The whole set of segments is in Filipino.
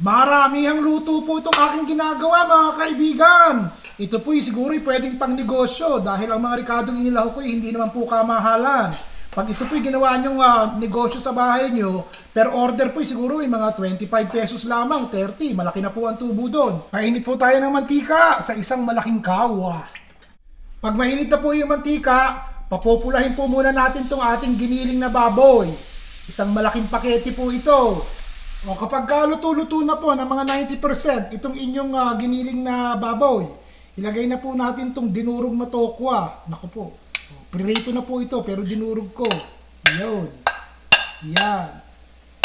Maramihang luto po itong aking ginagawa mga kaibigan. Ito po siguro pwedeng pang negosyo dahil ang mga rikadong inilaw ko ay hindi naman po kamahalan. Pag ito po ginawa nyong ah, negosyo sa bahay nyo, per order po siguro ay mga 25 pesos lamang, 30. Malaki na po ang tubo doon. Painit po tayo ng mantika sa isang malaking kawa. Pag mainit na po yung mantika, papupulahin po muna natin tong ating giniling na baboy. Isang malaking pakete po ito. O kapag ka luto-luto na po ng mga 90% itong inyong ah, giniling na baboy, ilagay na po natin tong dinurog na tokwa. Naku po. O, Prito na po ito pero dinurog ko. Ayun. Yan.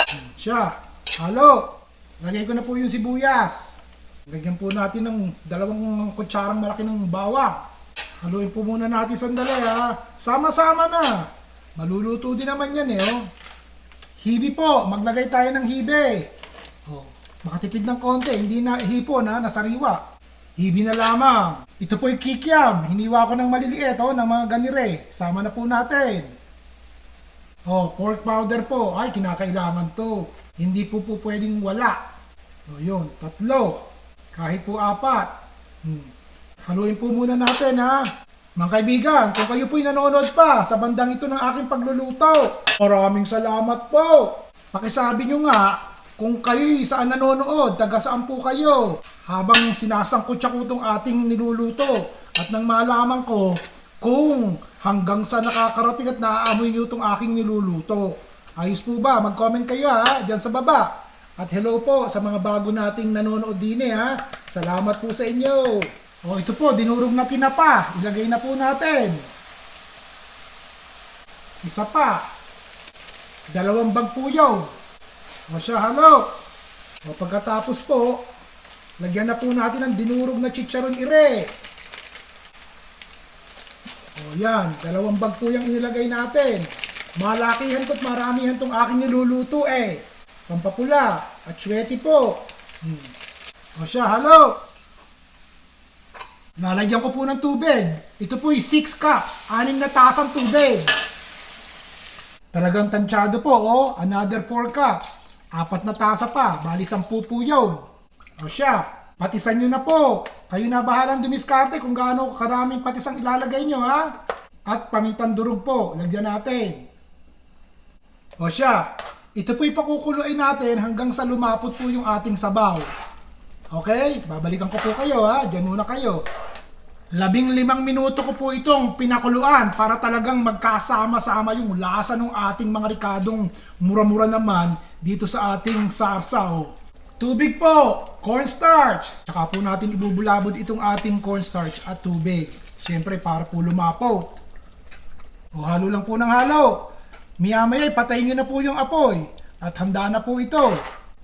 Yan Siya. Halo. Lagay ko na po yung sibuyas. Lagyan po natin ng dalawang kutsarang malaki ng bawang. Haluin po muna natin sandali ha. Sama-sama na. Maluluto din naman yan eh oh. Hibi po, maglagay tayo ng hibi. Oh, makatipid ng konti, hindi na hipon ha, nasariwa. Hibi na lamang. Ito po yung kikiam. Hiniwa ko ng maliliit oh, ng mga ganire. Sama na po natin. Oh, pork powder po. Ay, kinakailangan to. Hindi po po pwedeng wala. O yun, tatlo. Kahit po apat. Hmm. Haluin po muna natin ha. Mga kaibigan, kung kayo po'y nanonood pa sa bandang ito ng aking pagluluto, maraming salamat po. Pakisabi nyo nga kung kayo'y saan nanonood, taga saan po kayo. Habang sinasangkot ko itong ating niluluto at nang malaman ko kung hanggang sa nakakarating at naaamoy nyo itong aking niluluto. Ayos po ba? Mag-comment kayo ha, dyan sa baba. At hello po sa mga bago nating nanonood din eh ha. Salamat po sa inyo. O ito po, dinurog na tinapa. Ilagay na po natin. Isa pa. Dalawang bag yun. O siya, halo. O pagkatapos po, lagyan na po natin ng dinurog na chicharon ire. O yan, dalawang bag po yung inilagay natin. Malakihan ko't maramihan tong aking niluluto eh. Pampapula at po. Hmm. O siya, halo. Nalagyan ko po ng tubig. Ito po ay 6 cups, 6 na tasang tubig. Talagang tansyado po, oh. Another 4 cups. Apat na tasa pa, bali 10 po yun. O siya, patisan nyo na po. Kayo na bahalang dumiskarte kung gaano karaming patisang ilalagay nyo, ha? At pamintang durog po, lagyan natin. O siya, ito po'y pakukuluin natin hanggang sa lumapot po yung ating sabaw. Okay? Babalikan ko po kayo ha. Diyan muna kayo. Labing limang minuto ko po itong pinakuluan para talagang magkasama-sama yung lasa ng ating mga rikadong mura-mura naman dito sa ating sarsaw. Tubig po, cornstarch. Tsaka po natin ibubulabod itong ating cornstarch at tubig. Siyempre para po lumapot. O halo lang po ng halo. Maya-maya patayin nyo na po yung apoy. At handa na po ito.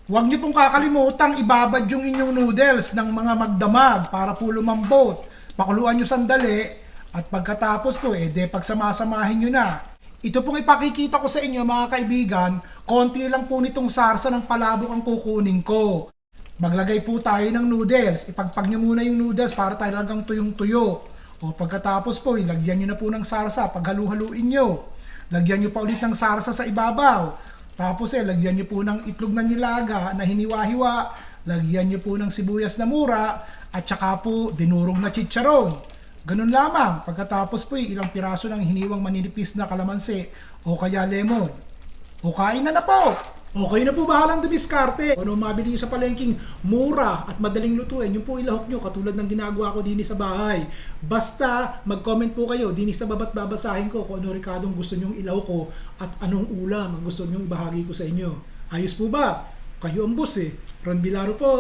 Huwag nyo pong kakalimutang ibabad yung inyong noodles ng mga magdamag para po lumambot. Pakuluan nyo sandali at pagkatapos po, eh, de pagsamasamahin nyo na. Ito pong ipakikita ko sa inyo mga kaibigan, konti lang po nitong sarsa ng palabok ang kukunin ko. Maglagay po tayo ng noodles. Ipagpag nyo muna yung noodles para talagang tuyong-tuyo. O pagkatapos po, ilagyan nyo na po ng sarsa. Paghalu-haluin nyo. Lagyan nyo pa ulit ng sarsa sa ibabaw. Tapos eh, lagyan nyo po ng itlog na nilaga na hiniwa-hiwa. Lagyan nyo po ng sibuyas na mura. At saka po, dinurog na chicharon. Ganun lamang. Pagkatapos po, ilang piraso ng hiniwang maninipis na kalamansi o kaya lemon. O kain na na po! Okay na po bahalang dumiskarte. Ano mabili nyo sa palengking mura at madaling lutuin, yung po ilahok nyo katulad ng ginagawa ko din sa bahay. Basta mag-comment po kayo din sa babat babasahin ko kung ano rikadong gusto nyong ilahok ko at anong ulam ang gusto nyong ibahagi ko sa inyo. Ayos po ba? Kayo ang boss eh. Ron Bilaro po.